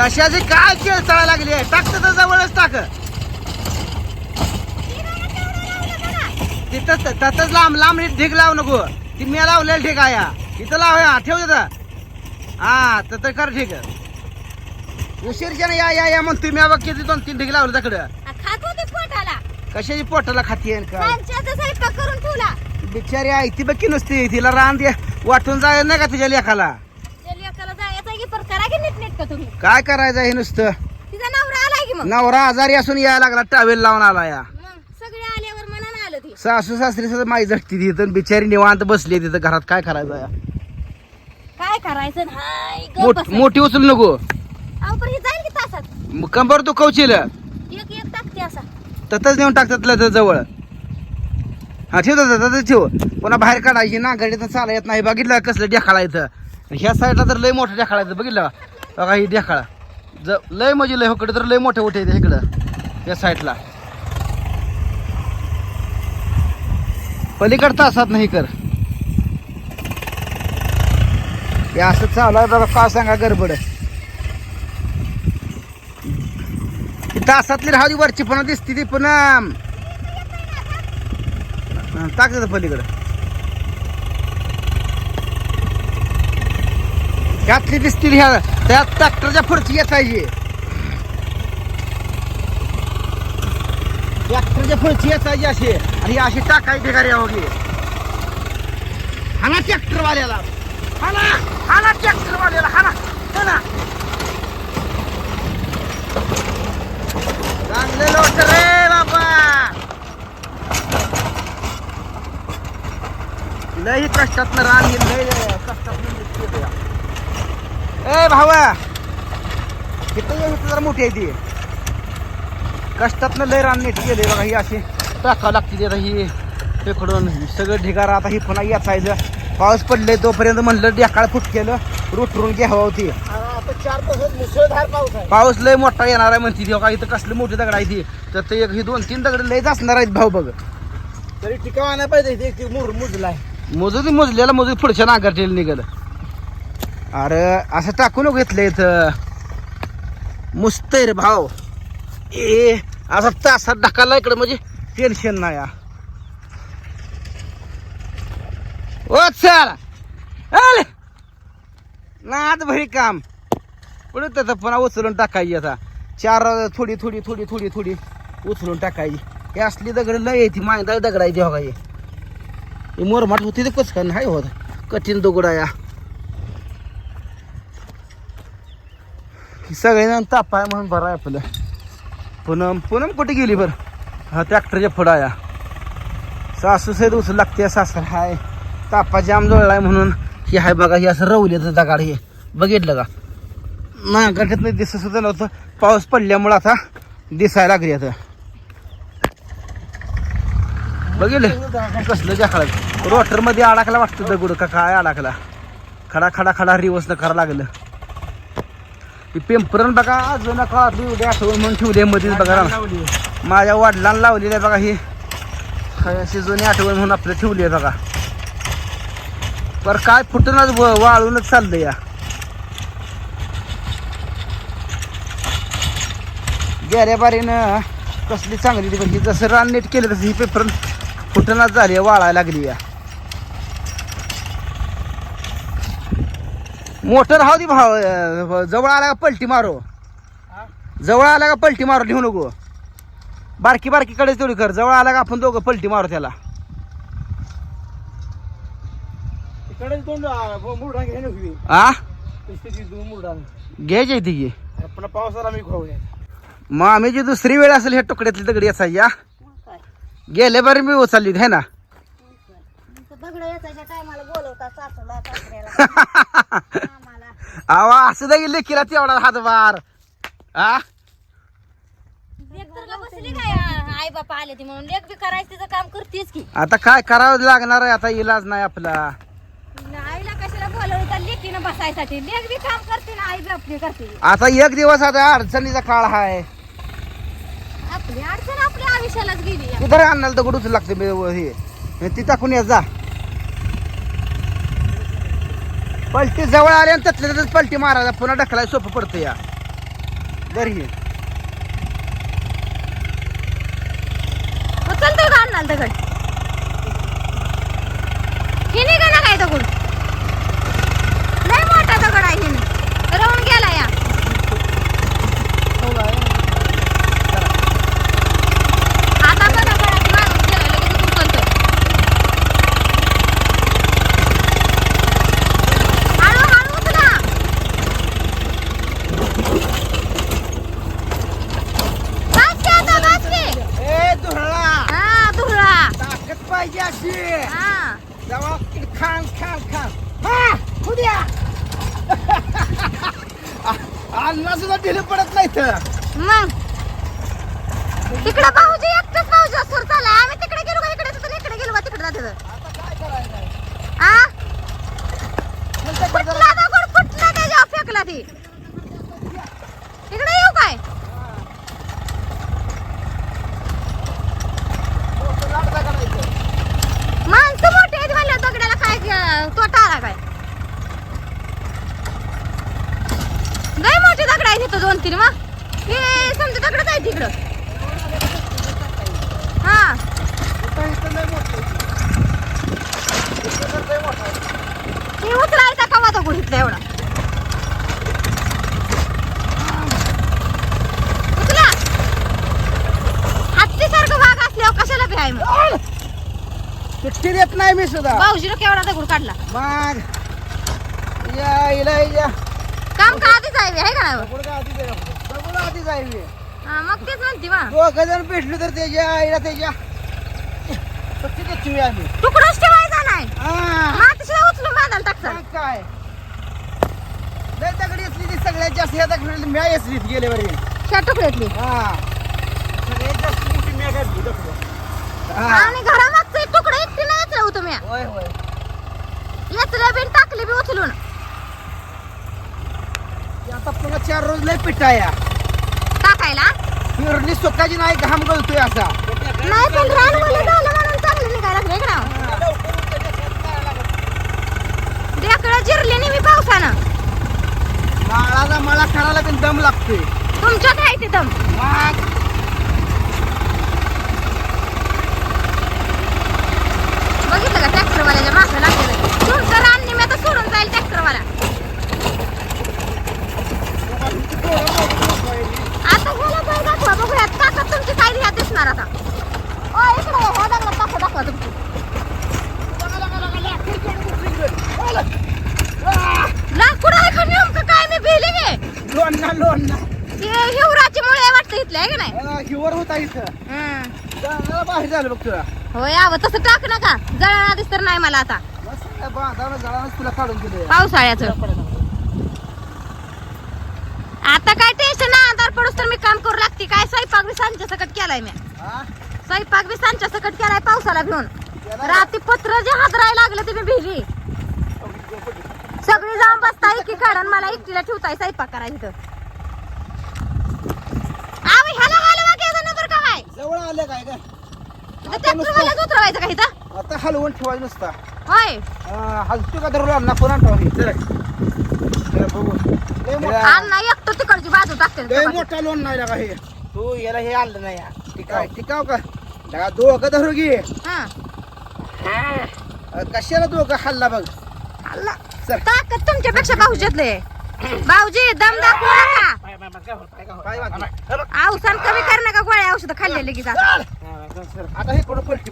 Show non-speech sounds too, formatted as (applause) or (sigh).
कशाचे काय खेळ चालायला लागले टाकत तर जवळच टाक. तिथं तसंच लांब लांब ढीग लावू नको. ती मी लावलेला ढीग आहे. इथं लाव हा ठेव तिथं. हा तर तर कर ठीक उशीरच्या या या या म्हणतो मी. बघ किती दोन तीन ढीग लावले तिकडं. कशाची पोटाला खाती आहे ठेवला. बिचारी आई ती बघ की नसती तिला रान वाटून जायला नाही का तुझ्या लेखाला त्या लेकाला जायचं की पर करा की तुम्ही? काय करायचं हे नुसतं? तिचा नवरा आलाय की मग? नवरा आजारी असून यायला लागला टावेल लावून आला या. मग सगळे आल्यावर मनानं आलं ती. सासू सासरी सुद्धा माई झटती तिथं बिचारी निवांत बसली तिथं घरात. काय करायचं या? काय करायचं? हाय गप मोठ- बसायचं. मोठी उचलू नको. अहो, पण हे जाईल की तासात? मग कंबर तू कवचिल. एक एक टाकते असा. ततच नेऊन टाकतात तुला जवळ. हा ठेव तसं ठेव. पुन्हा बाहेर काढायची ना गाडीत चाला येत नाही. बघितलं कसलं इथं. ह्या साईडला तर लय मोठं ढेकाळा येतं बघितलं का? बघा ही ढेकाळा. ज लय म्हणजे लय होकडे तर लय मोठे मोठे येते इकडं या साईडला. पलीकडं तासात नाही कर हे असं चालू आहे बघा का सांगा गडबड. ती तासातली राहू वरची पण दिसती ती पण टाक पलीकडं. त्यातली दिसतील ह्या त्या ट्रॅक्टरच्या पुढची येत पाहिजे ट्रॅक्टरच्या पुढची येत पाहिजे अशी. आणि अशी टाकायची गाडी वगैरे हाना ट्रॅक्टरवाल्याला. हाना हाना ट्रॅक्टरवाल्याला हाना हाना. चांगले लोट रे बाबा. लई कष्टात रान लई लय कष्टात ए भावा. इथं ये इथं जरा मोठी आहे ती. कष्टातनं लय रान नीट गेले बघा ही अशी. टाकावं लागते आता ही. फेकडून सगळं ढिगारा आता ही पुन्हा याचायचं पाऊस पडले तोपर्यंत म्हणलं डेकाळ फुट केलं रुटरून घ्यावं होती चार तासात मुसळधार पाऊस आहे पाऊस लय मोठा येणार आहे म्हणती बघा इथं कसली मोठी दगड आहे ती. तर ते एक ही दोन तीन दगड लयच असणार आहेत भाऊ बघ. तरी टिकावा नाही पाहिजे मुर मुजलाय. मोजू ती मोजलेला मोजू पुढच्या नांगरटेल निघाल. अरे असं टाकून घेतलं इथं. मुस्तैर रे भाव. ए असा तासात ढकाला इकडं म्हणजे टेन्शन नाही ओ चल. अरे नाद भरी काम. पुढे त्याचं पुन्हा उचलून टाकायची आता. चार थोडी थोडी थोडी थोडी थोडी उचलून टाकायची. हे असली दगड लय येते मायदा दगडायची हो का हे. मोरमाट होती ते कच नाही होत. कठीण दगड या सगळ्यांना ताप आहे म्हणून बरं आहे आपलं. पूनम पूनम कुठे गेली बरं? हा ट्रॅक्टरच्या पुढं या सासू सैद उचल लागते सासर हाय. तापा जाम आहे म्हणून हे हाय बघा हे असं रवले दगाड हे. बघितलं का? ना गठ्यात नाही दिसत सुद्धा नव्हतं. पाऊस पडल्यामुळं आता दिसायला लागली आता. बघितलं? कसलं जाखळा रोटरमध्ये अडकला वाटतं दगड का काय अडकला खडा खडा खडा रिवर्स करा लागलं. ती पेंपरण बघा अजून काळातली उद्या आठवण म्हणून ठेवली मध्येच बघा माझ्या वडिलांना लावलेली आहे बघा ही. अशी जुनी आठवण म्हणून आपलं ठेवली आहे बघा. पर काय फुटूनच वाळूनच चाललं या. गेल्या बारीनं कसली चांगली ती म्हणजे जसं रान नीट केलं तसं ही पेपर फुटणच झाली आहे, वाळायला लागली या. मोटर हाव दी भाव अं, जवळ आला का पलटी मारो? जवळ आला का पलटी मारो लिहू नको. बारकी बारकी कडे तेवढी कर जवळ आला का आपण दोघं पलटी मारू त्याला. इकडे दोन मुरडा घ्या नव्हती आ? ती दोन मुरडा घ्यायची ती घे. पण पावसाला मी खाऊ मग आम्ही जी दुसरी वेळ असेल ह्या तुकड्यातली दगडी असायची या? गेले बरी मी उचलली है ना? दगड याच्या टायमाला बोलवता सासूला सासऱ्याला. (laughs) आवा असं दे लेकीला तेवढा हातभार आ? लेक तर का बसली काय? आई बापा आले ती म्हणून. लेक बी करायचं तिचं काम करतेच की. आता काय करावं लागणार आहे? आता इलाज नाही आपला. आईला कशाला बोलवलं तर लेकीनं बसायसाठी? लेक बी काम करते ना आई बी आपली करते. आता एक दिवस आता अडचणीचा काळ आहे आपली अडचण आपल्या आयुष्यालाच गेली. कुठं आणणार दगड उचल लागते हे. हे ती टाकून ये जा. पलटी जवळ आली आणि त्यातल्या त्यातच पलटी मारायला पुन्हा ढकलायला सोपं पडतं या. दर हे. उचलतोय का आणणार दगड. हे नाही का ना काय दगड लय मोठा दगड आहे हिने राहून गेला या आता बघा घरात माणूस गेला लगेच उचलतोय हळू हळू उचला बस की आता बस की ए धुरळा हा धुळा ताकद पाहिजे अशी हा तेव्हा खान खान खान उद्या अण्णा सुद्धा ढिले पडत नाही तर मग? तिकडे भाऊजी एकटच भाऊजी असर चालला आम्ही तिकडे गेलो का? इकडे तर इकडे गेलो का तिकडे जाते तर. कुठला त्याच्या फेकला ती इकडे येऊ काय लाडका करायचं माणसं मोठी आहेत म्हणल्या दगडाला काय ग- तोटा आला काय लय मोठी दगड आहे तिथं दोन तीन मग? हे समजा दगडच आहे तिकडं? हा. इथं- इथं. इथं. हे उचलायचा कवा दगड इथला एवढा? उचला हत्तीसारखं वाघ असल्यावर कशाला बी आहे मग? सुट्टी देत नाही मी सुद्धा. भाऊजीनं केवढा दगड काढला? मग या इला या काम का आधीच आहे आहे का? नाही दगड का आधी जाईल दगड आधी जाईल हा, मग तेच म्हणते मा दोघं जण भेटलो तर त्याच्या आईला त्याच्या सुट्टी देत तुम्ही आम्ही. तुकडच ठेवायचा नाही. हा. मातीशिवाय उचलून बांधायला टाकतात मग काय? लय दगडी असली ती सगळ्यात जास्त या म्या गेले बरे ह्या तुकड्यातली. हा. सगळ्यात जास्त मोठी म्या काढली दगड. हा. आणि घरामागचं एक तुकडं एकटी नाही येचलं तुम्ही होय बिन टाकली बी उचलून. आता पुन्हा चार रोज लय पिठाया टाकायला? फिरली स्वतःची नाही घाम गळतोय असा. नाही पण रानमध्ये झालं म्हणून चांगलं निघायला लागलं इकडं. ढेकळं जिरले मी पावसानं. माळाचा माळा करायला पण दम लागतोय. तुमच्यात आहे ते दम. मग? बघितलं का ट्रॅक्टरवाल्याच्या मागं लागलेलं? तुमचं रान निम्या तर सोडून जाईल ट्रॅक्टरवाला आता ह्याला काय दाखवा बघूया ताकद तुमची काय ह्या दिसणार आता ओ इकडे या, ह्या दगडात ताकद दाखवा तुमची लाकूड आहे का नेमकं काय मी भिले गे लोण ना लोण ना हे हिवराची मुळे वाटतं इथलं आहे का नाही हा, हिवर होता इथं. हं. जंगलाला बाहेर झालं बघ तुला. होय तसं टाक नका आधीच तर नाही मला आता. मस्त काय बांधावं जळानच तुला काढून दिलं पावसाळ्याचं. आता काय टेन्शन नाही अंधार पडूस तर मी काम करू लागते. काय स्वयंपाक बी सांच्या सकट केलाय मी. हा? स्वयंपाक बी सांच्या सकट केलाय पावसाला घेऊन. रात्री पत्र जे हादरायला लागलं ते मी भिली. सगळी जाऊन बसता एकी काढून मला एकटीला ठेवताय स्वयंपाक करायचं इथं. आव ह्याला हलवा घ्यायचा नंतर का काय जवळ आलं काय का ट्रॅक्टरवाल्याच उतरवायचं का इथं? आता हलवून ठेवायचं नुसता. होय. हा, हलतो का पुन्हा ठेवली चल. चल बघू. लय मोठा अण्णा एकटं तिकडची बाजू टाकते लय मोठा लोन नाही लागा हे? तू याला हे आणलं नाही. टिकाव. टिकाव का? लगा दोघं धरू घे. हा. अ, कशाला दोघं हल्ला बघ? अल्ला. चल. ताकद तुमच्यापेक्षा भाऊजीतले. भाऊजी दम दाखवू नका काय कमी कर नका गोळ्या औषध खाल्लेले की जातात आता हे कोण पलटी